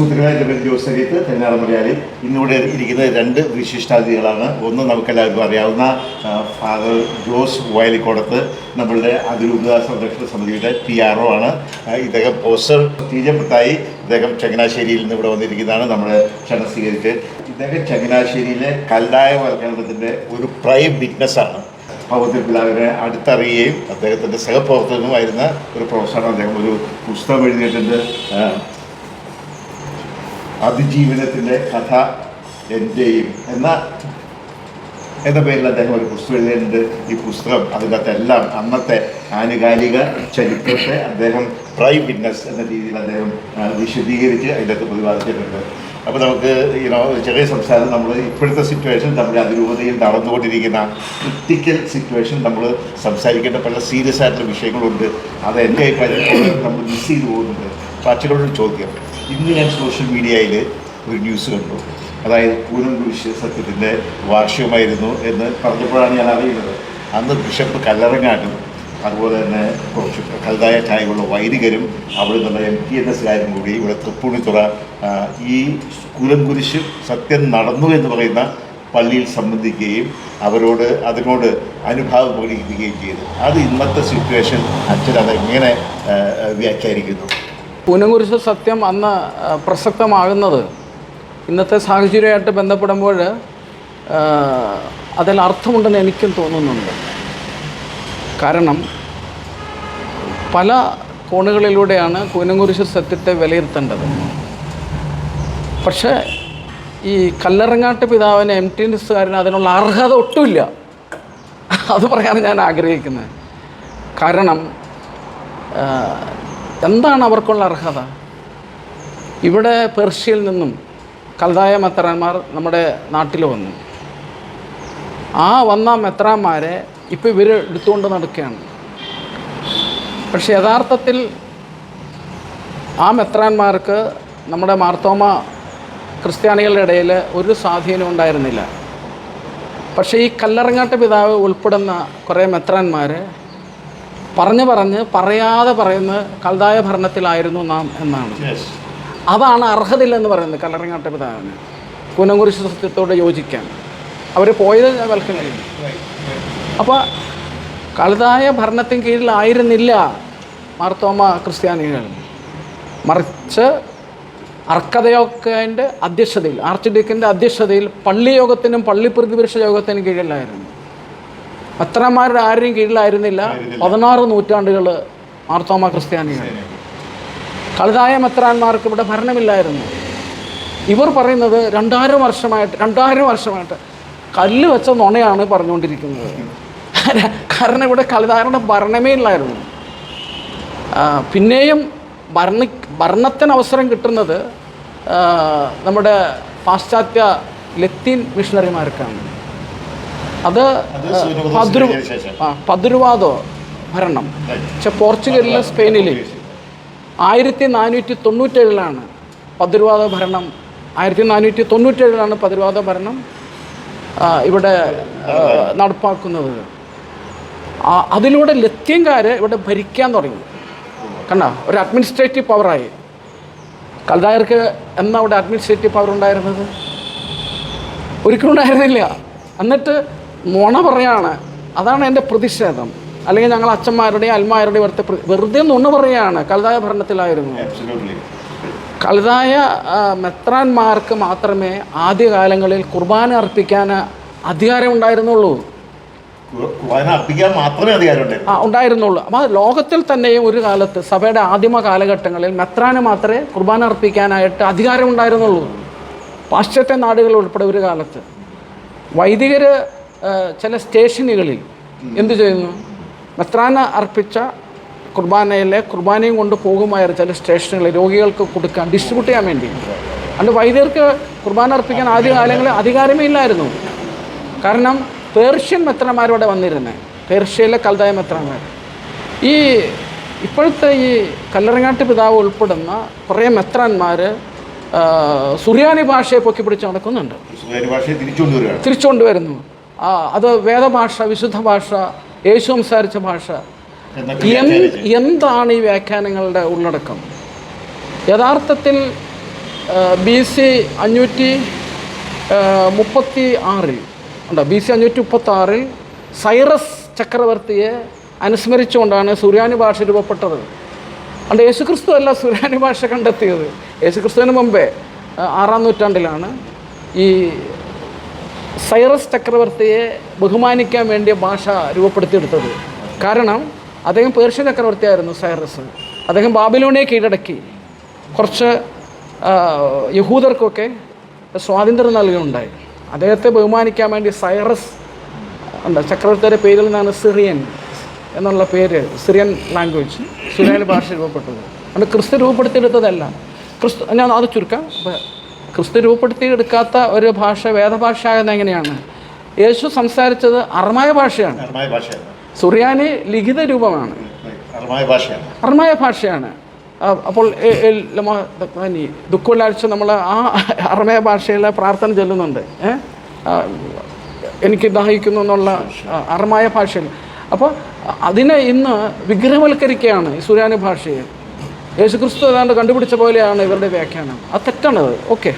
സുഹൃത്തുക്കളെ എന്റെ പേര് ജോസ് സരീത്ത് തെന്നാറ മലയാളി ഇന്നിവിടെ ഇരിക്കുന്ന രണ്ട് വിശിഷ്ടാതിഥികളാണ്. ഒന്ന് നമുക്കെല്ലാവർക്കും അറിയാവുന്ന ഫാദർ ജോസ് വയലിക്കോടത്ത് നമ്മളുടെ അതിരൂപത സംരക്ഷണ സമിതിയുടെ പി ആർ ഒ ആണ്. ഇദ്ദേഹം പോസ്റ്റർ തീജപ്പത്തായി ഇദ്ദേഹം ചങ്ങനാശ്ശേരിയിൽ നിന്ന് ഇവിടെ വന്നിരിക്കുന്നതാണ് നമ്മൾ ക്ഷണം സ്വീകരിച്ച്. ഇദ്ദേഹം ചങ്ങനാശ്ശേരിയിലെ കല്ലായ വൽക്കരണത്തിന്റെ ഒരു പ്രൈം വിറ്റ്നസ്സാണ് ഭഗവതി പിതാവിനെ അടുത്തറിയുകയും അദ്ദേഹത്തിന്റെ സഹപ്രവർത്തകനുമായിരുന്ന ഒരു പ്രൊഫസറാണ് അദ്ദേഹം. ഒരു പുസ്തകം എഴുതിയിട്ടുണ്ട്. അതിജീവനത്തിന്റെ കഥ എന്റെയും എന്ന എന്ന പേരിൽ അദ്ദേഹം ഒരു പുസ്തകം എഴുതിയിട്ടുണ്ട്. ഈ പുസ്തകം അതിന്റെ അകത്തെല്ലാം അന്നത്തെ ആനുകാലിക ചരിത്രത്തെ അദ്ദേഹം പ്രൈം വിറ്റ്നസ് എന്ന രീതിയിൽ അദ്ദേഹം വിശദീകരിച്ച് അതിന്റെ അകത്ത് പ്രതിപാദിച്ചിട്ടുണ്ട്. അപ്പോൾ നമുക്ക് ഒരു ചെറിയ സംസാരം നമ്മൾ ഇപ്പോഴത്തെ സിറ്റുവേഷൻ നമ്മുടെ അതിരൂപതയിൽ നടന്നുകൊണ്ടിരിക്കുന്ന ക്രിറ്റിക്കൽ സിറ്റുവേഷൻ നമ്മൾ സംസാരിക്കേണ്ട പല സീരിയസ് ആയിട്ടുള്ള വിഷയങ്ങളുണ്ട്. അത് എന്റെ കാര്യം നമ്മൾ മിസ് ചെയ്തു പോകുന്നുണ്ട്. അപ്പോൾ ചോദ്യം. ഇന്ന് ഞാൻ സോഷ്യൽ മീഡിയയിൽ ഒരു ന്യൂസ് കണ്ടു. അതായത് പൂനം കുരിശ് സത്യത്തിന്റെ വാർഷികമായിരുന്നു എന്ന് പറഞ്ഞപ്പോഴാണ് ഞാൻ അറിയുന്നത്. അന്ന് ബിഷപ്പ് കല്ലറങ്ങാട്ടും അതുപോലെ തന്നെ കുറച്ച് കലതായ ചായവുള്ള വൈദികരും അവിടെ നിന്നുള്ള എം ടി എൻ എസ്കാരും കൂടി ഇവിടെ തൃപ്പൂണിത്തുറ ഈ കുലം കുരിശ് സത്യം നടന്നു എന്ന് പറയുന്ന പള്ളിയിൽ സംബന്ധിക്കുകയും അവരോട് അതിനോട് അനുഭാവം പ്രകടിപ്പിക്കുകയും ചെയ്തു. അത് ഇന്നത്തെ സിറ്റുവേഷൻ അച്ഛൻ എങ്ങനെ വ്യാഖ്യാനിക്കുന്നു. പൂനംകുരിശ് സത്യം അന്ന് പ്രസക്തമാകുന്നത്. ഇന്നത്തെ സാഹചര്യമായിട്ട് ബന്ധപ്പെടുമ്പോൾ അതിൽ അർത്ഥമുണ്ടെന്ന് എനിക്കും തോന്നുന്നുണ്ട്. കാരണം പല കോണുകളിലൂടെയാണ് കൂനംകുരിശ് സത്യത്തെ വിലയിരുത്തേണ്ടത്. പക്ഷേ ഈ കല്ലറങ്ങാട്ട് പിതാവിന് എം ടി എസ്സുകാരന് അതിനുള്ള അർഹത ഒട്ടുമില്ല. അത് പറയാൻ ഞാൻ ആഗ്രഹിക്കുന്നത്. കാരണം എന്താണ് അവർക്കുള്ള അർഹത? ഇവിടെ പേർഷ്യയിൽ നിന്നും കൽതായ മെത്രാന്മാർ നമ്മുടെ നാട്ടിൽ വന്നു. ആ വന്ന മെത്രാന്മാരെ ഇപ്പോൾ ഇവർ എടുത്തുകൊണ്ട് നടക്കുകയാണ്. പക്ഷെ യഥാർത്ഥത്തിൽ ആ മെത്രാന്മാർക്ക് നമ്മുടെ മാർത്തോമ ക്രിസ്ത്യാനികളുടെ ഇടയിൽ ഒരു സ്വാധീനം ഉണ്ടായിരുന്നില്ല. പക്ഷേ ഈ കല്ലറങ്ങാട്ട് പിതാവ് ഉൾപ്പെടുന്ന കുറേ മെത്രാന്മാർ പറഞ്ഞു പറഞ്ഞ് പറയാതെ പറയുന്ന കൽതായ ഭരണത്തിലായിരുന്നു നാം എന്നാണ്. അതാണ് അർഹതയില്ലെന്ന് പറയുന്നത് കല്ലറങ്ങാട്ടെ പിതാവിന് കൂനംകുരിശ് സത്യത്തോട് യോജിക്കാൻ. അവർ പോയത് വൽക്കം കഴിഞ്ഞു ചെയ്യും അപ്പോൾ കൽതായ ഭരണത്തിന് കീഴിലായിരുന്നില്ല മാർത്തോമ ക്രിസ്ത്യാനികൾ. മറിച്ച് അർക്കതയൊക്കെ അധ്യക്ഷതയിൽ ആർച്ച് ഡീക്കിന്റെ അധ്യക്ഷതയിൽ പള്ളിയോഗത്തിനും പള്ളി പ്രതിപക്ഷ യോഗത്തിനും കീഴിലായിരുന്നു. പത്രന്മാരുടെ ആരെയും കീഴിലായിരുന്നില്ല. പതിനാറ് നൂറ്റാണ്ടുകൾ മാർത്തോമ ക്രിസ്ത്യാനികൾ. കളിതായ മെത്രാന്മാർക്ക് ഇവിടെ ഭരണമില്ലായിരുന്നു. ഇവർ പറയുന്നത് രണ്ടായിരം വർഷമായിട്ട് രണ്ടായിരം വർഷമായിട്ട് കല്ല് വെച്ച നുണയാണ് പറഞ്ഞുകൊണ്ടിരിക്കുന്നത്. കാരണം ഇവിടെ കളിതാരുടെ ഭരണമേ ഇല്ലായിരുന്നു. പിന്നെയും ഭരണ ഭരണത്തിന് അവസരം കിട്ടുന്നത് നമ്മുടെ പാശ്ചാത്യ ലത്തീൻ മിഷണറിമാർക്കാണ്. അത് പതിരു പതിരുവാദോ ഭരണം. പക്ഷെ പോർച്ചുഗലിലും സ്പെയിനിലും ആയിരത്തി നാനൂറ്റി തൊണ്ണൂറ്റേഴിലാണ് പതിരുവാദ ഭരണം. ആയിരത്തി നാനൂറ്റി തൊണ്ണൂറ്റേഴിലാണ് പതിരുവാദ ഭരണം ഇവിടെ നടപ്പാക്കുന്നത്. അതിലൂടെ ലത്തീൻകാർ ഇവിടെ ഭരിക്കാൻ തുടങ്ങി. കണ്ട? ഒരു അഡ്മിനിസ്ട്രേറ്റീവ് പവറായി കൽദായർക്ക് എന്നാ അവിടെ അഡ്മിനിസ്ട്രേറ്റീവ് പവർ ഉണ്ടായിരുന്നത്? ഒരിക്കലും ഉണ്ടായിരുന്നില്ല. എന്നിട്ട് നുണ പറയാണ്. അതാണ് എന്റെ പ്രതിഷേധം. അല്ലെങ്കിൽ ഞങ്ങൾ അച്ഛന്മാരുടെയും അൽമാരുടെയും വെറുതെ വെറുതെ നുണ പറയാണ്. കലതായ ഭരണത്തിലായിരുന്നു. കലതായ മെത്രാന്മാർക്ക് മാത്രമേ ആദ്യകാലങ്ങളിൽ കുർബാന അർപ്പിക്കാൻ അധികാരം ഉണ്ടായിരുന്നുള്ളൂ. ഉണ്ടായിരുന്നുള്ളൂ. അപ്പം ലോകത്തിൽ തന്നെയും ഒരു കാലത്ത് സഭയുടെ ആദിമ കാലഘട്ടങ്ങളിൽ മെത്രാന് മാത്രമേ കുർബാന അർപ്പിക്കാനായിട്ട് അധികാരം ഉണ്ടായിരുന്നുള്ളൂ. പാശ്ചാത്യ നാടുകൾ ഉൾപ്പെടെ ഒരു കാലത്ത്. വൈദികർ ചില സ്റ്റേഷനുകളിൽ എന്തു ചെയ്യുന്നു? മെത്രാന അർപ്പിച്ച കുർബാനയിലെ കുർബാനയും കൊണ്ട് പോകുമായിരുന്നു ചില സ്റ്റേഷനുകളിൽ രോഗികൾക്ക് കൊടുക്കാൻ ഡിസ്ട്രിബ്യൂട്ട് ചെയ്യാൻ വേണ്ടി. അതുകൊണ്ട് വൈദ്യർക്ക് കുർബാന അർപ്പിക്കാൻ ആദ്യ കാലങ്ങളിൽ അധികാരമേ ഇല്ലായിരുന്നു. കാരണം പേർഷ്യൻ മെത്രന്മാരോടെ വന്നിരുന്നത് പേർഷ്യയിലെ കൽതായ മെത്രന്മാർ. ഈ ഇപ്പോഴത്തെ ഈ കല്ലറങ്ങാട്ട് പിതാവ് ഉൾപ്പെടുന്ന കുറേ മെത്രാന്മാർ സുറിയാനി ഭാഷയെ പൊക്കി പിടിച്ച് നടക്കുന്നുണ്ട് തിരിച്ചുകൊണ്ടുവരുന്നു അത് വേദഭാഷ വിശുദ്ധ ഭാഷ യേശു സംസാരിച്ച ഭാഷ. എന്ത് എന്താണ് ഈ വ്യാഖ്യാനങ്ങളുടെ ഉള്ളടക്കം? യഥാർത്ഥത്തിൽ ബി സി അഞ്ഞൂറ്റി മുപ്പത്തി ആറിൽ ഉണ്ടോ? ബി സി അഞ്ഞൂറ്റി മുപ്പത്തി ആറിൽ സൈറസ് ചക്രവർത്തിയെ അനുസ്മരിച്ചുകൊണ്ടാണ് സുറിയാനി ഭാഷ രൂപപ്പെട്ടത്. അതുകൊണ്ട് യേശുക്രിസ്തു അല്ല സുറിയാനി ഭാഷ കണ്ടെത്തിയത്. യേശുക്രിസ്തുവിന് മുമ്പേ ആറാം നൂറ്റാണ്ടിലാണ് ഈ സൈറസ് ചക്രവർത്തിയെ ബഹുമാനിക്കാൻ വേണ്ടിയ ഭാഷ രൂപപ്പെടുത്തിയെടുത്തത്. കാരണം അദ്ദേഹം പേർഷ്യൻ ചക്രവർത്തിയായിരുന്നു സൈറസ്. അദ്ദേഹം ബാബിലോണിയെ കീഴടക്കി. കുറച്ച് യഹൂദർക്കൊക്കെ സ്വാതന്ത്ര്യം നൽകുകയുണ്ടായി. അദ്ദേഹത്തെ ബഹുമാനിക്കാൻ വേണ്ടി സൈറസ് ഉണ്ട് ചക്രവർത്തിയുടെ പേരിൽ നിന്നാണ് സിറിയൻ എന്നുള്ള പേര് സിറിയൻ ലാംഗ്വേജ് സിറിയൻ ഭാഷ രൂപപ്പെട്ടത്. അതുകൊണ്ട് ക്രിസ്തു രൂപപ്പെടുത്തിയെടുത്തതല്ല. ക്രിസ്തു ഞാൻ അത് ചുരുക്കാം. ക്രിസ്തു രൂപപ്പെടുത്തിയെടുക്കാത്ത ഒരു ഭാഷ വേദഭാഷ ആകുന്നത് എങ്ങനെയാണ്? യേശു സംസാരിച്ചത് അർമായ ഭാഷയാണ്. സുറിയാനി ലിഖിത രൂപമാണ്. അർമായ ഭാഷയാണ്. അപ്പോൾ എ- എൽ- ലമ- ദ- ദുഃഖവെള്ളിയാഴ്ച നമ്മൾ ആ അർമയ ഭാഷയിലെ പ്രാർത്ഥന ചെല്ലുന്നുണ്ട്. എനിക്ക് ദാഹിക്കുന്നു എന്നുള്ള അർമായ ഭാഷയിൽ. അപ്പോൾ അതിനെ ഇന്ന് വിഗ്രഹവൽക്കരിക്കുകയാണ് ഈ സുരാനി ഭാഷയെ. യേശുക്രിസ്തു ഏതാണ്ട് കണ്ടുപിടിച്ച പോലെയാണ് ഇവരുടെ വ്യാഖ്യാനം. അത് തെറ്റാണത്. ഓക്കെ.